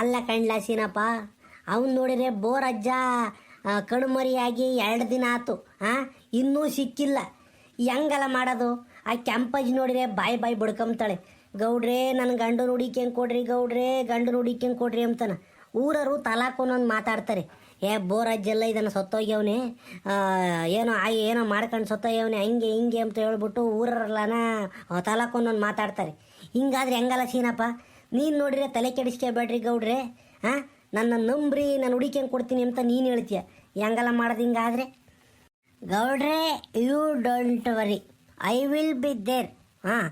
ಅಲ್ಲ ಕಣ್ಲ ಸೀನಪ್ಪ ಅವನು ನೋಡಿದ್ರೆ ಬೋರ್ ಅಜ್ಜ ಕಣ್ಮರಿಯಾಗಿ ಎರಡು ದಿನ ಆತು. ಹಾಂ ಇನ್ನೂ ಸಿಕ್ಕಿಲ್ಲ. ಹೆಂಗಲ್ಲ ಮಾಡೋದು? ಆ ಕೆಂಪಜ್ಜಿ ನೋಡಿದ್ರೆ ಬಾಯಿ ಬಾಯಿ ಬಡ್ಕೊಂತಾಳೆ ಗೌಡ್ರೆ ನನ್ನ ಗಂಡು ಹುಡಿಕ್ಯಂಗೆ ಕೊಡ್ರಿ, ಗೌಡ್ರೆ ಗಂಡು ಹುಡಿಕ್ಯಂಗೆ ಕೊಡ್ರಿ ಅಂತಾನ ಊರರು ತಲಾಕೊಂದೊಂದು ಮಾತಾಡ್ತಾರೆ. ಏ ಬೋರ್ ಅಜ್ಜೆಲ್ಲ ಇದನ್ನು ಸತ್ತೋಗ್ಯವನೆ. ಏನೋ ಆ, ಏನೋ ಮಾಡ್ಕೊಂಡು ಸತ್ತೋಗ್ಯವನೆ, ಹಂಗೆ ಹಿಂಗೆ ಅಂತ ಹೇಳ್ಬಿಟ್ಟು ಊರರೆಲ್ಲನ ತಲಾಕೊಂದೊಂದು ಮಾತಾಡ್ತಾರೆ. ಹಿಂಗಾದ್ರೆ ಹೆಂಗಲ್ಲ ಸೀನಪ್ಪ? ನೀನು ನೋಡಿದ್ರೆ ತಲೆ ಕೆಡಿಸ್ಕೋಬೇಡ್ರಿ ಗೌಡ್ರೆ ಹಾಂ ನನ್ನ ನಂಬ್ರಿ ನಾನು ಹುಡಿಕ್ಯಂಗೆ ಕೊಡ್ತೀನಿ ಅಂತ ನೀನು ಹೇಳ್ತೀಯ. ಹೆಂಗಲ್ಲ ಮಾಡೋದು ಹಿಂಗಾದರೆ? ಗೌಡ್ರೆ you don't worry I will be there ಹಾಂ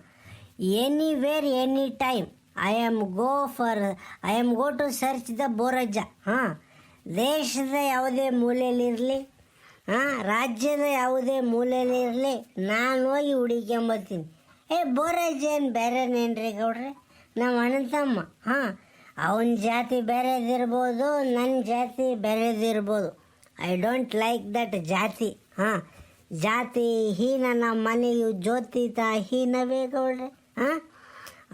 anywhere any time I am go for I am go to search the ಬೋರಜ್ಜ ಹಾಂ ದೇಶದ ಯಾವುದೇ ಮೂಲೆಯಲ್ಲಿರಲಿ ಹಾಂ ರಾಜ್ಯದ ಯಾವುದೇ ಮೂಲೆಯಲ್ಲಿರಲಿ ನಾನು ಹೋಗಿ ಹುಡುಕೊಂಬರ್ತೀನಿ ಏ ಬೋರಜ್ಜ ಏನು ಬೇರೆನೇನ್ರಿ ಗೌಡ್ರೆ? ನಮ್ಮ ಅಣ್ಣ ತಮ್ಮ ಹಾಂ, ಅವನ ಜಾತಿ ಬೇರೆದಿರ್ಬೋದು ನನ್ನ ಜಾತಿ ಬೇರೆದಿರ್ಬೋದು. ಐ ಡೋಂಟ್ ಲೈಕ್ ದಟ್ ಜಾತಿ, ಹಾಂ. ಜಾತಿ ಹೀನ ನಮ್ಮ ಮನೆಯು ಜ್ಯೋತಿತ ಹೀನವೇ ಗೌಡ್ರೆ, ಹಾಂ.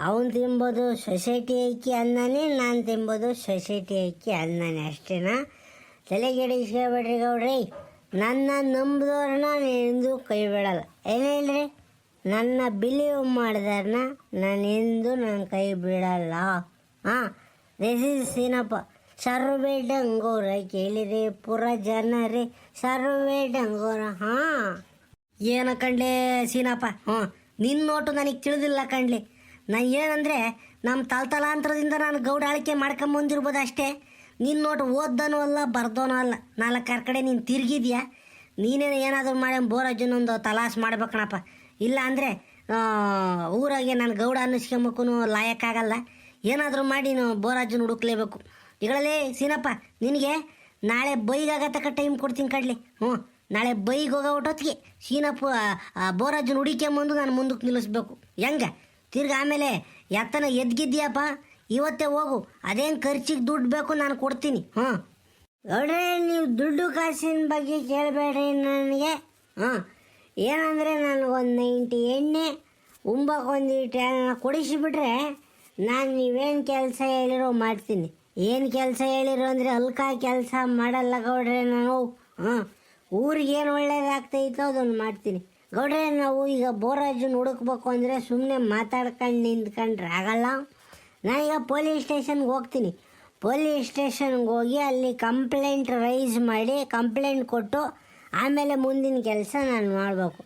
ಅವನು ತಿಂಬೋದು ಸೊಸೈಟಿ ಐಕಿ ಅನ್ನನೇ ನಾನು ತಿಂಬೋದು ಸೊಸೈಟಿ ಐಕಿ ಅನ್ನನೇ ಅಷ್ಟೇನಾ? ತಲೆಗೆಡಿಸ್ಕೊಬೇಡ್ರಿ ಗೌಡ್ರಿ, ನನ್ನ ನಂಬಿದವ್ರನ್ನ ನೀನು ಕೈ ಬಿಡಲ್ಲ. ಏನು ಹೇಳ್ರಿ? ನನ್ನ ಬಿಲೀವ್ ಮಾಡಿದಾರನ್ನ ನಾನು ಎಂದು ನನ್ನ ಕೈ ಬಿಡಲ್ಲ. ಹಾಂ ದಿಸ್ ಇಸ್ ಸೀನಪ್ಪ ಸರ್ವೇ ಡಂಗೋರ ಕೇಳಿರಿ ಪುರ ಜನರೇ, ಸರ್ವೇ ಡಂಗೋರ, ಹಾಂ. ಏನ ಕಂಡ್ಲೆ ಸೀನಪ್ಪ? ಹ್ಞೂ ನಿನ್ನ ನೋಟು ನನಗೆ ತಿಳಿದಿಲ್ಲ ಕಂಡ್ಲಿ. ನಾನು ಏನಂದರೆ ನಮ್ಮ ತಲತಲಾಂತರದಿಂದ ನಾನು ಗೌಡಾಳಿಕೆ ಮಾಡ್ಕೊಂಬಂದಿರ್ಬೋದು ಅಷ್ಟೇ. ನಿನ್ನ ನೋಟು ಓದ್ದನೂ ಅಲ್ಲ, ಬರ್ದೋನೂ ಅಲ್ಲ. ನಾಲ್ಕಾರು ಕಡೆ ನೀನು ತಿರುಗಿದ್ಯಾ? ನೀನೇನು ಏನಾದರೂ ಮಾಡಿ ಬೋರಜ್ಜನೊಂದು ತಲಾಸ್ ಮಾಡ್ಬೇಕಣಪ್ಪ. ಇಲ್ಲ ಅಂದರೆ ಊರಾಗೆ ನಾನು ಗೌಡ ಅನ್ನಿಸ್ಕೊಂಬಕ್ಕೂ ಲಾಯಕ್ಕಾಗಲ್ಲ. ಏನಾದರೂ ಮಾಡಿ ನೀವು ಬೋರಾಜನ ಹುಡುಕ್ಲೇಬೇಕು. ಇಗಳಲ್ಲಿ ಸೀನಪ್ಪ ನಿನಗೆ ನಾಳೆ ಬೈಗಾಗತಕ್ಕ ಟೈಮ್ ಕೊಡ್ತೀನಿ ಕಡ್ಲಿ. ಹ್ಞೂ ನಾಳೆ ಬೈಗೆ ಹೋಗೋ ಹೊಟ್ಟೊತ್ತಿಗೆ ಸೀನಪ್ಪ ಬೋರಾಜನ್ ಹುಡಿಕೊಂಬಂದು ನಾನು ಮುಂದಕ್ಕೆ ನಿಲ್ಲಿಸ್ಬೇಕು. ಹೆಂಗೆ? ತಿರ್ಗಿ ಆಮೇಲೆ ಎತ್ತನ ಎದ್ಗಿದ್ಯಪ್ಪ ಇವತ್ತೇ ಹೋಗು. ಅದೇನು ಖರ್ಚಿಗೆ ದುಡ್ಡು ಬೇಕು ನಾನು ಕೊಡ್ತೀನಿ. ಹ್ಞೂ. ನೋಡ್ರಿ ನೀವು ದುಡ್ಡು ಕಾಸಿನ ಬಗ್ಗೆ ಕೇಳಬೇಡ್ರಿ ನನಗೆ. ಹಾಂ ಏನಂದರೆ ನನಗೊಂದು ನೈಂಟಿ ಎಣ್ಣೆ ಉಂಬಕ್ಕೊಂದು ಟ್ಯಾನ ಕೊಡಿಸಿಬಿಟ್ರೆ ನಾನು ನೀವೇನು ಕೆಲಸ ಹೇಳಿರೋ ಮಾಡ್ತೀನಿ. ಏನು ಕೆಲಸ ಹೇಳಿರೋ ಅಂದರೆ ಅಲ್ಕ ಕೆಲಸ ಮಾಡಲ್ಲ ಗೌಡ್ರೆ ನಾನು. ಹಾಂ ಏನು ಒಳ್ಳೇದಾಗ್ತೈತೋ ಅದನ್ನು ಮಾಡ್ತೀನಿ. ಗೌಡ್ರೆ, ನಾವು ಈಗ ಬೋರಾಜು ಹುಡುಕ್ಬೇಕು ಅಂದರೆ ಸುಮ್ಮನೆ ಮಾತಾಡ್ಕೊಂಡು ನಿಂತ್ಕೊಂಡ್ರೆ ಆಗಲ್ಲ. ನಾನೀಗ ಪೊಲೀಸ್ ಸ್ಟೇಷನ್ಗೆ ಹೋಗ್ತೀನಿ. ಪೊಲೀಸ್ ಸ್ಟೇಷನ್ಗೆ ಹೋಗಿ ಅಲ್ಲಿ ಕಂಪ್ಲೇಂಟ್ ರೈಸ್ ಮಾಡಿ, ಕಂಪ್ಲೇಂಟ್ ಕೊಟ್ಟು ಆಮೇಲೆ ಮುಂದಿನ ಕೆಲಸ ನಾನು ಮಾಡಬೇಕು.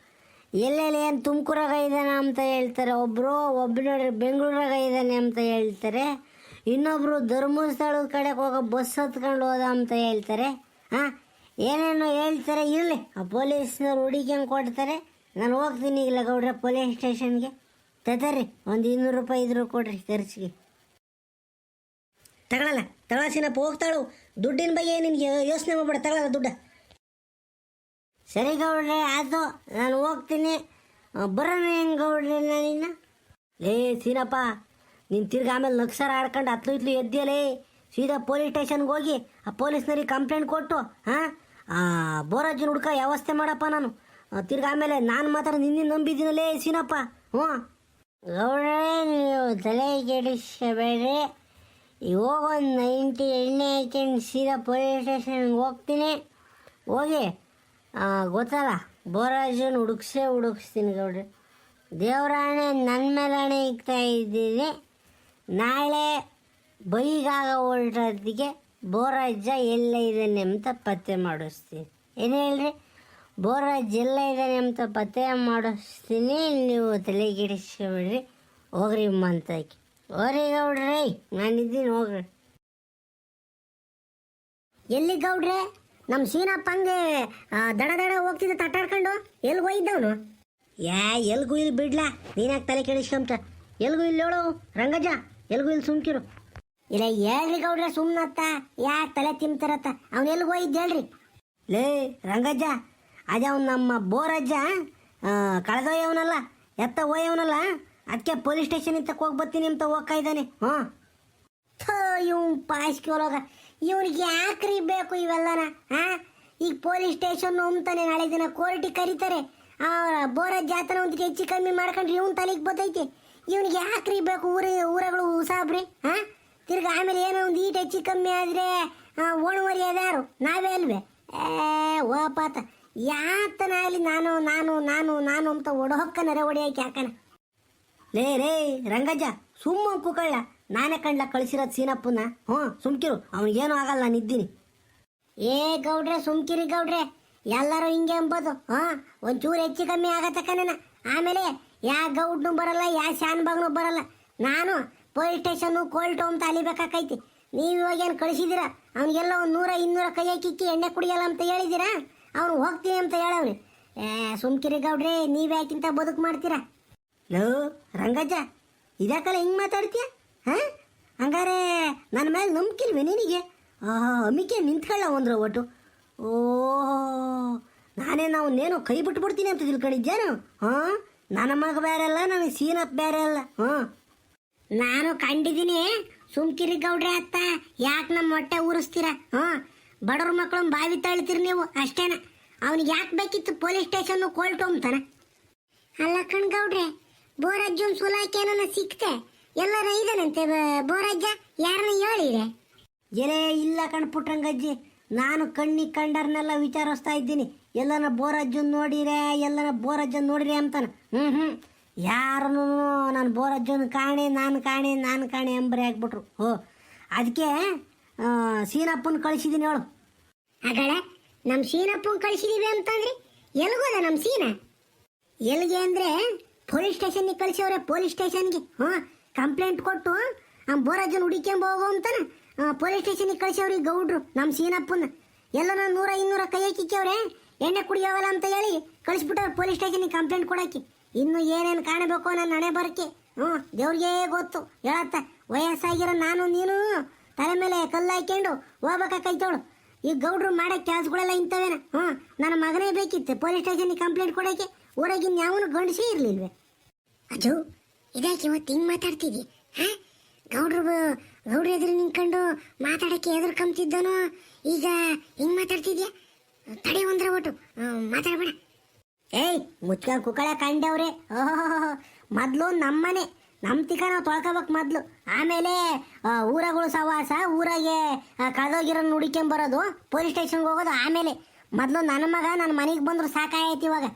ಎಲ್ಲೆಲ್ಲಿ ಏನು ತುಮಕೂರಾಗ ಇದ್ದಾನೆ ಅಂತ ಹೇಳ್ತಾರೆ ಒಬ್ಬರು ಒಬ್ಬರು ಬೆಂಗಳೂರಾಗ ಇದ್ದಾನೆ ಅಂತ ಹೇಳ್ತಾರೆ ಇನ್ನೊಬ್ಬರು ಧರ್ಮಸ್ಥಳದ ಕಡೆಗೆ ಹೋಗೋ ಬಸ್ ಹತ್ಕೊಂಡು ಹೋದ ಅಂತ ಹೇಳ್ತಾರೆ. ಹಾಂ, ಏನೇನೋ ಹೇಳ್ತಾರೆ, ಇರಲಿ. ಆ ಪೊಲೀಸ್ನವ್ರು ಹುಡುಕ್ಯಂಗೆ ಕೊಡ್ತಾರೆ. ನಾನು ಹೋಗ್ತೀನಿ ಇಲ್ಲ ಗೌಡ್ರೆ ಪೊಲೀಸ್ ಸ್ಟೇಷನ್ಗೆ. ತತರಿ ಒಂದು ಇನ್ನೂರು ರೂಪಾಯಿ ಇದ್ರು ಕೊಡ್ರಿ ಖರ್ಚಿಗೆ. ತಗೊಳ್ಳಲ್ಲ ತಗೊಳಸಿನಪ್ಪ ಹೋಗ್ತಾಳು. ದುಡ್ಡಿನ ಬಗ್ಗೆ ನಿನಗೆ ಯೋಚನೆ ಮಾಡ್ಬೇಡ ತಗೊಳ್ಳಲ್ಲ ದುಡ್ಡ. ಸರಿ ಗೌಡ್ರೆ ಆಯ್ತು, ನಾನು ಹೋಗ್ತೀನಿ. ಬರೋಣ ಹೆಂಗೆ ಗೌಡ್ರೆ ನಾನಿನ್ನ ಲೇ, ಸೀನಪ್ಪ, ನೀನು ತಿರ್ಗಿ ಆಮೇಲೆ ನಕ್ಸರ್ ಆಡ್ಕೊಂಡು ಹತ್ತು ಇತ್ಲು ಎದ್ದಿಯಲೇ? ಸೀದಾ ಪೊಲೀಸ್ ಸ್ಟೇಷನ್ಗೆ ಹೋಗಿ ಆ ಪೊಲೀಸ್ನವ್ರಿಗೆ ಕಂಪ್ಲೇಂಟ್ ಕೊಟ್ಟು ಹಾಂ ಬೋರಾಜಿನ ಹುಡ್ಕ ವ್ಯವಸ್ಥೆ ಮಾಡಪ್ಪ ನಾನು. ತಿರ್ಗಾ ಆಮೇಲೆ ನಾನು ಮಾತ್ರ ನಿನ್ನ ನಂಬಿದ್ದೀನಲ್ಲೇ ಸೀನಪ್ಪ. ಹ್ಞೂ. ಗೌಡ್ರೆ, ನೀವು ತಲೆ ಕೆಡಿಸ್ಕೋಬೇಡ್ರಿ ಇವಾಗ ಒಂದು ನೈಂಟಿ ಎಣ್ಣೆ ಹಾಕೊಂಡು ಸೀದಾ ಪೊಲೀಸ್ ಸ್ಟೇಷನ್ಗೆ ಹೋಗ್ತೀನಿ. ಹೋಗಿ ಗೊತ್ತಲ್ಲ? ಬೋರಾಜನ್ ಹುಡುಕ್ಸೇ ಹುಡುಕ್ಸ್ತೀನಿ ಗೌಡ್ರಿ. ದೇವರಾಣೆ ನನ್ನ ಮೇಲೆ ಹಣೆ ಇಕ್ತಾ ಇದ್ದೀನಿ ನಾಳೆ ಬೈಗಾಗ ಹೊರಟದಿಗೆ ಬೋರಾಜ ಎಲ್ಲ ಇದ್ದಾನೆ ಅಂತ ಪತ್ತೆ ಮಾಡಿಸ್ತೀನಿ. ಏನು ಹೇಳ್ರಿ? ಬೋರಾಜ್ ಎಲ್ಲ ಇದ್ದಾನೆ ಅಂತ ಪತ್ತೆ ಮಾಡಿಸ್ತೀನಿ. ನೀವು ತಲೆ ಗಿಡಿಸ್ಕೊಬಿಡ್ರಿ ಹೋಗ್ರಿ ಮಂತಾಕಿ ಹೋಗ್ರಿ ಗೌಡ್ರಿ. ನಾನಿದ್ದೀನಿ, ಹೋಗ್ರಿ. ಎಲ್ಲಿ ಗೌಡ್ರೆ? ನಮ್ಮ ಸೀನಪ್ಪ ಹಂಗೆ ಆ, ದಡ ದಡ ಹೋಗ್ತಿದ್ದ ತಟ್ಟಾಡ್ಕೊಂಡು ಎಲ್ಲಿ ಹೋಗಿದ್ದವನು. ಯಾ ಎಲ್ಗೂ ಇಲ್ಲಿ ಬಿಡ್ಲಾ? ನೀನಾಗ ತಲೆ ಕೆಡಿಸ್ಕೊಂತ ಎಲ್ಗೂ ಇಲ್ಲಿ ಹೇಳು ರಂಗಜ ಎಲ್ಗೂ ಇಲ್ಲಿ ಸುಮ್ಕಿರು. ಇಲ್ಲ ಹೇಳ್ರಿ ಗೌಡ್ರ ಸುಮ್ಮನತ್ತ ಯಾಕೆ ತಲೆ ತಿಂತಾರತ್ತ ಅವ್ನು ಎಲ್ಲಿಗೆ ಹೋಗಿದ್ದ ಲೇ ರಂಗಜ್ಜ ಅದೇ ಅವ್ನು ನಮ್ಮ ಬೋರಜ್ಜ ಕಳೆದೋಯವನಲ್ಲ ಎತ್ತ ಹೋಯವನಲ್ಲ ಅದಕ್ಕೆ ಪೊಲೀಸ್ ಸ್ಟೇಷನ್ ಇಂತ ಹೋಗಿ ಬರ್ತೀನಿ ಅಂತ ಹೋಗ್ತಾ ಇದ್ದಾನೆ. ಹ್ಞೂ ಇವ್ ಪಾಸ್ಗೆ ಒಳಗ. ಇವ್ನಿಗೆ ಯಾಕ್ರಿ ಬೇಕು ಇವೆಲ್ಲನ ಹಾ ಈಗ ಪೊಲೀಸ್ ಸ್ಟೇಷನ್ ಅಂತಾನೆ ನಾಳೆ ದಿನ ಕೋರ್ಟಿಗೆ ಕರೀತಾರೆ. ಬೋರ ಜಾತನ ಒಂದು ಹೆಚ್ಚು ಕಮ್ಮಿ ಮಾಡ್ಕೊಂಡ್ರಿ ಇವನ್ ತಲೆಗೆ ಬತ್ತೈತಿ. ಇವನಿಗೆ ಯಾಕ್ರಿ ಬೇಕು ಊರ, ಊರಗಳು ಸಾಬ್ರಿ ಹಾ ತಿರ್ಗಿ ಆಮೇಲೆ ಏನೋ ಒಂದು ಈಟ್ ಹೆಚ್ಚು ಕಮ್ಮಿ ಆದರೆ ಒಣವರಿ ಅದಾರು. ನಾವೇ ಅಲ್ವೇ? ಏ, ಓಪಾತ. ಅಲ್ಲಿ ನಾನು ನಾನು ನಾನು ನಾನು ಅಂತ ಒಡಹೊಕ್ಕನರೆ ಹೊಡಿಯಕ್ಕೆ ಹಾಕಣ. ಲೇ ರೇ ರಂಗಜ್ಜ ಸುಮ್ಮ ಕುಕಳ್ಳ. ನಾನೇ ಕಂಡ್ಲ ಕಳಿಸಿರೋದು ಸೀನಪ್ಪನ ಹ್ಞೂ, ಸುಮ್ಕಿರು. ಅವನಿಗೇನು ಆಗಲ್ಲ, ನಾನು ಇದ್ದೀನಿ. ಏ ಗೌಡ್ರೆ, ಸುಮ್ಕಿರಿ ಗೌಡ್ರೆ. ಎಲ್ಲರೂ ಹಿಂಗೆ ಎಂಬೋದು ಹಾ ಒಂಚೂರು ಹೆಚ್ಚು ಕಮ್ಮಿ ಆಗತ್ತೆ ಕಣನ ಆಮೇಲೆ ಯಾ ಗೌಡ್ನು ಬರಲ್ಲ, ಯಾ ಶಾನ್ ಬಾಗ್ನು ಬರಲ್ಲ. ನಾನು ಪೊಲೀಸ್ ಸ್ಟೇಷನ್ನು ಕೋಲ್ಟ್ ಅಂತ ಅಲಿಬೇಕಾಕೈತಿ. ನೀವು ಇವಾಗ ಏನು ಕಳಿಸಿದ್ದೀರಾ? ಅವನಿಗೆಲ್ಲ ಒಂದು ನೂರ, ಇನ್ನೂರ ಕೈ ಹಾಕಿಕ್ಕಿ ಎಣ್ಣೆ ಕುಡಿಯಲ್ಲ ಅಂತ ಹೇಳಿದ್ದೀರಾ? ಅವ್ನು ಹೋಗ್ತೀನಿ ಅಂತ ಹೇಳವ್ರಿ ಏ, ಸುಮ್ಕಿರಿ ಗೌಡ್ರೆ ನೀವ್ಯಾಕಿಂತ ಬದುಕು ಮಾಡ್ತೀರಾ? ಲೋ, ರಂಗಜ್ಜ, ಇದ್ಯಾಕಲ್ಲ ಹಿಂಗೆ ಮಾತಾಡ್ತೀಯ? ಹಂಗಾರೆ ನನ್ನ ಮೇಲೆ ನಂಬಿಕಿಲ್ವೇ ನಿನಗೆ? ಅಮಿಕೆ ನಿಂತ್ಕೊಳ್ಳ ಒಂದ್ರ ಒಟ್ಟು. ಓ, ನಾನೇ ನಾವು ನೇನು ಕೈ ಬಿಟ್ಬಿಡ್ತೀನಿ ಅಂತ ತಿಳ್ಕೊಂಡಿದ್ದೇನು ಹಾಂ? ನನ್ನ ಮಗ ಬೇರೆ ಅಲ್ಲ, ನನಗೆ ಸೀನಪ್ ಬೇರೆ ಅಲ್ಲ. ಹಾಂ? ನಾನು ಕಂಡಿದ್ದೀನಿ. ಸುಮ್ಕಿರಿ ಗೌಡ್ರೆ ಅತ್ತ. ಯಾಕೆ ನಮ್ಮ ಹೊಟ್ಟೆ ಉರಿಸ್ತೀರ ಹಾಂ? ಬಡವ್ರ ಮಕ್ಕಳನ್ನ ಬಾವಿ ತಳ್ತೀರಿ ನೀವು? ಅಷ್ಟೇನ? ಅವ್ನಿಗೆ ಯಾಕೆ ಬೇಕಿತ್ತು ಪೊಲೀಸ್ ಸ್ಟೇಷನ್ನು ಕೋಲ್ಟು ಅಂತಾನೆ ಅಲ್ಲ ಕಣ್ಗೌಡ್ರೆ ಬೋರಜ್ಜನ್ ಸುಲಾಕಿ ಏನನ್ನ ಸಿಕ್ತೆ? ಎಲ್ಲರ ಇದಾನಂತೆ ಬೋರಜ್ಜ? ಯಾರನ್ನ ಹೇಳಿದೆ? ಎಲೆ ಇಲ್ಲ ಕಣ್ ಪುಟ್ರಂಗಜ್ಜಿ ನಾನು ಕಣ್ಣಿ ಕಂಡರ್ನೆಲ್ಲ ವಿಚಾರಿಸ್ತಾ ಇದ್ದೀನಿ. ಎಲ್ಲನ ಬೋರಜ್ಜನ್ ನೋಡಿರೆ ಎಲ್ಲನ ಬೋರಜ್ಜನ್ ನೋಡಿರಿ ಅಂತಾನೆ. ಹ್ಞೂ ಹ್ಞೂ ಯಾರನ್ನು ನಾನು ಬೋರಜ್ಜನ್ ಕಾಣೆ ನಾನು ಕಾಣೆ ನಾನು ಕಾಣೆ ಅಂಬ್ರೆ ಆಗ್ಬಿಟ್ರು. ಹೋ. ಅದಕ್ಕೆ ಸೀನಪ್ಪನ ಕಳಿಸಿದ್ದೀನಿ ಹೇಳು. ಅಗಳೆ ನಮ್ಮ ಸೀನಪ್ಪನ ಕಳಿಸಿದೀವಿ ಅಂತಂದ್ರಿ ಎಲ್ಗೋದ ನಮ್ಮ ಸೀನ? ಎಲ್ಲಿಗೆ ಅಂದ್ರೆ ಪೊಲೀಸ್ ಸ್ಟೇಷನ್ಗೆ ಕಳಿಸವ್ರೆ ಪೊಲೀಸ್ ಸ್ಟೇಷನ್ಗೆ. ಹ್ಞೂ ಕಂಪ್ಲೇಂಟ್ ಕೊಟ್ಟು ಬೋರಾಜನ್ ಹುಡಿಕೊಂಬ ಹೋಗೋ ಅಂತಾನೆ. ಪೊಲೀಸ್ ಸ್ಟೇಷನ್ಗೆ ಕಳಿಸವ್ರಿ ಗೌಡ್ರು ನಮ್ಮ ಸೀನಪ್ಪನ. ಎಲ್ಲ ನೂರ ಇನ್ನೂರ ಕೈ ಹಾಕಿಕ್ಯವ್ರೆ ಎಣ್ಣೆ ಕುಡಿಯೋವಲ್ಲ ಅಂತ ಹೇಳಿ ಕಳಿಸ್ಬಿಟ್ಟವ್ರು ಪೊಲೀಸ್ ಸ್ಟೇಷನ್ಗೆ ಕಂಪ್ಲೇಂಟ್ ಕೊಡಕ್ಕೆ. ಇನ್ನು ಏನೇನು ಕಾಣಬೇಕು ನನ್ನ ಹಣೆ ಬರಕ್ಕೆ ಹ್ಞೂ, ದೇವ್ರಿಗೆ ಗೊತ್ತು, ಹೇಳತ್ತ. ವಯಸ್ಸಾಗಿರೋ ನಾನು, ನೀನು, ತಲೆ ಮೇಲೆ ಕಲ್ಲು ಹಾಕ್ಯಂಡು ಹೋಗ್ಬೇಕಾಕೈತವಳು ಈ ಗೌಡ್ರು ಮಾಡೋ ಕೆಲಸಗಳೆಲ್ಲ ಇಂಥವೇನ. ಹ್ಞೂ, ನನ್ನ ಮಗನೇ ಬೇಕಿತ್ತು ಪೊಲೀಸ್ ಸ್ಟೇಷನ್ಗೆ ಕಂಪ್ಲೇಂಟ್ ಕೊಡೋಕ್ಕೆ. ಊರಾಗಿನ ಯಾವನು ಗಂಡಸೇ ಇರಲಿಲ್ವೇ. ಅದು ಇದಾಕೆ ಇವತ್ತು ಹಿಂಗೆ ಮಾತಾಡ್ತಿದ್ದಿ ಹಾ? ಗೌಡ್ರು ಗೌಡ್ರ ಎದುರು ನಿಂತ್ಕೊಂಡು ಮಾತಾಡೋಕ್ಕೆ ಎದುರು ಕಂಬ್ತಿದ್ದನು. ಈಗ ಹಿಂಗೆ ಮಾತಾಡ್ತಿದ್ಯಾ? ತಡೆ ಒಂದ್ರ ಒಟ್ಟು. ಮಾತಾಡಬೇಡ. ಏಯ್ ಮುಚ್ಕ ಕುಕ್ಕಳ ಕಂಡವ್ರೆ ಓಹೋ ಮೊದಲು ನಮ್ಮನೆ. ನಮ್ಮ ತಿಕ್ಕ ನಾವು ತೊಳ್ಕೊಬೇಕು ಮೊದಲು. ಆಮೇಲೆ ಊರಗಳು ಸವಾಸ, ಊರಾಗೆ ಕಳೆದೋಗಿರೋ ಹುಡುಕೊಂಬರೋದು ಪೊಲೀಸ್ ಸ್ಟೇಷನ್ಗೆ ಹೋಗೋದು ಆಮೇಲೆ. ಮೊದಲು ನನ್ನ ಮಗ ನನ್ನ ಮನೆಗೆ ಬಂದ್ರು ಸಾಕಾಯ್ತು ಇವಾಗ.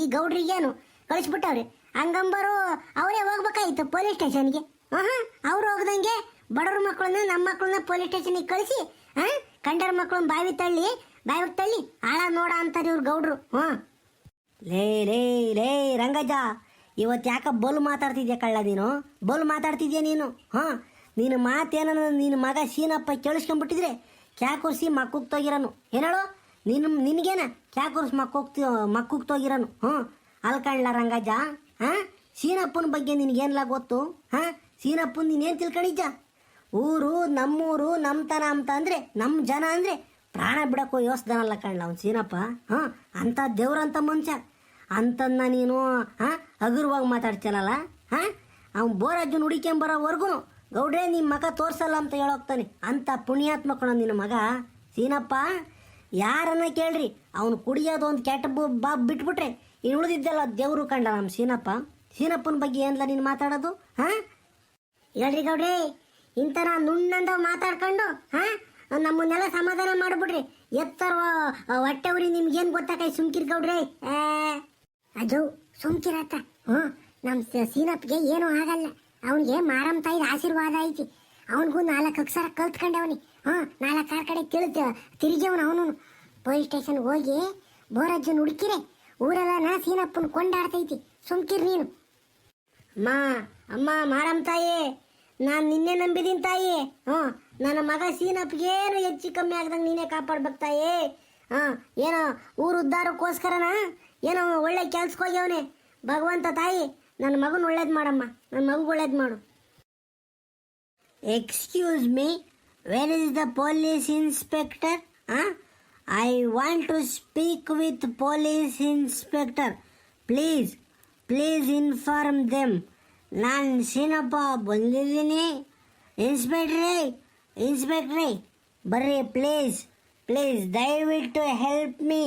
ಈ ಗೌಡ್ರಿಗೇನು? ಕಳಿಸ್ಬಿಟ್ಟವ್ರಿ. ಹಂಗಂಬರು, ಅವರೇ ಹೋಗ್ಬೇಕಾಯ್ತು ಪೊಲೀಸ್ ಸ್ಟೇಷನ್ಗೆ ಅವ್ರು ಹೋಗ್ದಂಗೆ ಬಡವ್ರ ಮಕ್ಕಳನ್ನ ನಮ್ಮ ಮಕ್ಕಳನ್ನ ಪೊಲೀಸ್ ಸ್ಟೇಷನ್ಗೆ ಕಳಿಸಿ ಹಾಂ ಕಂಡರ ಮಕ್ಕಳನ್ನ ಬಾವಿ ತಳ್ಳಿ ಬಾವಿ ತಳ್ಳಿ, ಆಳ ನೋಡ ಅಂತಾರೆ ಇವ್ರು ಗೌಡ್ರು. ಹಾ ಲೇ ಲೇ ಲೇ, ರಂಗಜ್ಜ ಇವತ್ತು ಯಾಕ ಬಲು ಮಾತಾಡ್ತಿದ್ಯಾ ಕಳ್ಳ ನೀನು? ಬಲು ಮಾತಾಡ್ತಿದ್ಯಾ ನೀನು? ಹಾ ನೀನು ಮಾತೇನ ನಿನ್ನ ಮಗ ಸೀನಪ್ಪ ಕೇಳಿಸ್ಕೊಂಡ್ಬಿಟ್ಟಿದ್ರೆ ಕ್ಯಾಕುರ್ಸಿ ತೋಗಿರನು. ಏನೇಳು? ನಿನ್ನ ನಿನಗೇನ? ಕ್ಯಾಕುರ್ಸ್ ಮಕ್ಕುಗ್ ಮಕ್ಕುಗ್ ತೋಗಿರನು. ಹ್ಞೂ ಕಳ್ಳ ರಂಗಜ್ಜ. ಹಾಂ? ಸೀನಪ್ಪನ ಬಗ್ಗೆ ನಿನಗೇನ್ಲ ಗೊತ್ತು? ಹಾ? ಸೀನಪ್ಪನ ನೀನೇನು ತಿಳ್ಕೊಂಡಿದ್ದ ಊರು, ನಮ್ಮೂರು ನಮ್ಮತನ ಅಂತ ಅಂದರೆ ನಮ್ಮ ಜನ ಅಂದರೆ ಪ್ರಾಣ ಬಿಡಕ್ಕೋ ಯೋಸ್ದನಲ್ಲ ಕಣ್ಣ ಅವ್ನು ಸೀನಪ್ಪ. ಹಾಂ? ಅಂಥ ದೇವ್ರಂಥ ಮನುಷ್ಯ. ಅಂತನ್ನ ನೀನು, ಹಾಂ? ಹಗುರವಾಗಿ ಮಾತಾಡ್ತೀನಲ್ಲ ಹಾಂ? ಅವ್ನು ಬೋರಾಜನ್ ಹುಡಿಕೊಂಬರೋವರೆಗೂ ಗೌಡ್ರೆ ನಿಮ್ಮ ಮಗ ತೋರ್ಸಲ್ಲ ಅಂತ ಹೇಳೋಗ್ತಾನೆ ಅಂಥ ಪುಣ್ಯಾತ್ಮ ಕಣ ನಿನ್ನ ಮಗ. ಸೀನಪ್ಪ, ಯಾರನ್ನ ಕೇಳ್ರಿ, ಅವನು ಕುಡಿಯೋದು ಒಂದು ಕೆಟ್ಟ ಬಾಬ್ ಬಿಟ್ಬಿಟ್ರೆ ಇನ್ನು ಉಳಿದಿದ್ದೆಲ್ಲ ದೇವರು ಕಂಡ ನಮ್ಮ ಸೀನಪ್ಪ. ಸೀನಪ್ಪನ ಬಗ್ಗೆ ಏನಲ್ಲ ನೀನು ಮಾತಾಡೋದು, ಹಾ? ಹೇಳ್ರಿ ಗೌಡ್ರಿ ಇಂಥರ ನುಣ್ಣಂದ ಮಾತಾಡ್ಕೊಂಡು, ಹಾ? ನಮ್ಮನ್ನೆಲ್ಲ ಸಮಾಧಾನ ಮಾಡಿಬಿಡ್ರಿ. ಎತ್ತರ ಹೊಟ್ಟೆ ಉರಿ ನಿಮ್ಗೇನು ಗೊತ್ತಾಕೈ ಸುಮ್ಕಿರ್ ಗೌಡ್ರಿ? ಅದು ಸುಮ್ಕಿರತ್ತ ಹ್ಞೂ ನಮ್ಮ ಸೀನಪ್ಪಗೆ ಏನೂ ಆಗಲ್ಲ. ಅವನಿಗೆ ಮಾರಮ್ಮ ತಾಯಿದ ಆಶೀರ್ವಾದ ಐತಿ. ಅವನಿಗೂ ನಾಲ್ಕು ಅಕ್ಷರ ಕಲ್ತ್ಕೊಂಡವನಿ. ಹ್ಞೂ, ನಾಲ್ಕು ಆರು ಕಡೆ ತಿಳ್ತ, ತಿರುಗ್ಯವನು ಅವನು ಪೊಲೀಸ್ ಸ್ಟೇಷನ್ ಹೋಗಿ ಬೋರಜ್ಜನ್ ಹುಡುಕಿರೆ ಊರೆಲ್ಲ ನಾ ಸೀನಪ್ಪನ ಕೊಂಡಾಡ್ತೈತಿ. ಸುಮ್ಕಿರ್ ನೀನು. ಅಮ್ಮ ಅಮ್ಮ, ಮಾರಮ್ಮ ತಾಯಿ, ನಾನು ನಿನ್ನೆ ನಂಬಿದೀನಿ ತಾಯಿ. ಹ್ಞೂ, ನನ್ನ ಮಗ ಸೀನಪ್ಪಗೇನು ಹೆಚ್ಚು ಕಮ್ಮಿ ಆಗ್ದಂಗೆ ನೀನೇ ಕಾಪಾಡ್ಬೇಕು ತಾಯಿ. ಹಾಂ ಏನೋ ಊರು ಉದ್ಧಾರಕ್ಕೋಸ್ಕರನ ಏನೋ ಒಳ್ಳೆ ಕೆಲ್ಸಕ್ಕೆ ಹೋಗ್ಯವನೆ. ಭಗವಂತ ತಾಯಿ ನನ್ನ ಮಗನ ಒಳ್ಳೇದು ಮಾಡಮ್ಮ. ನನ್ನ ಮಗು ಒಳ್ಳೇದು ಮಾಡು. Excuse me where is the police inspector I want to speak with police inspector please please inform them ನಾನು ಸೀನಪ್ಪ ಬಂದಿದ್ದೀನಿ ಇನ್ಸ್ಪೆಕ್ಟ್ರೇ ಇನ್ಸ್ಪೆಕ್ಟ್ರೇ ಬರ್ರಿ ಪ್ಲೀಸ್ ಪ್ಲೀಸ್ ದಯವಿಟ್ಟು ಹೆಲ್ಪ್ ಮೀ